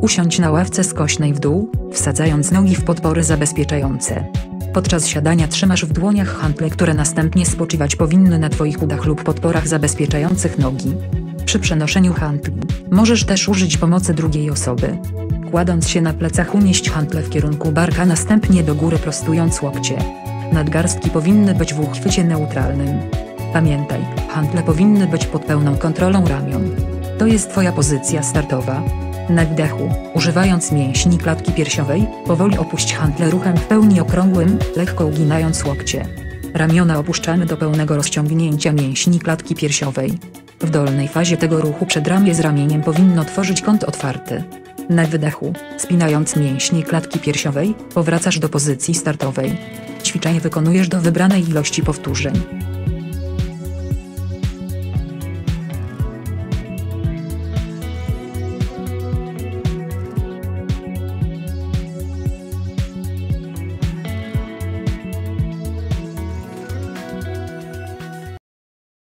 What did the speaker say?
Usiądź na ławce skośnej w dół, wsadzając nogi w podpory zabezpieczające. Podczas siadania trzymasz w dłoniach hantle, które następnie spoczywać powinny na Twoich udach lub podporach zabezpieczających nogi. Przy przenoszeniu hantli, możesz też użyć pomocy drugiej osoby. Kładąc się na plecach unieść hantle w kierunku barka następnie do góry prostując łokcie. Nadgarstki powinny być w uchwycie neutralnym. Pamiętaj, hantle powinny być pod pełną kontrolą ramion. To jest Twoja pozycja startowa. Na wdechu, używając mięśni klatki piersiowej, powoli opuść hantle ruchem w pełni okrągłym, lekko uginając łokcie. Ramiona opuszczamy do pełnego rozciągnięcia mięśni klatki piersiowej. W dolnej fazie tego ruchu przedramię z ramieniem powinno tworzyć kąt otwarty. Na wydechu, spinając mięśnie klatki piersiowej, powracasz do pozycji startowej. Ćwiczenie wykonujesz do wybranej ilości powtórzeń.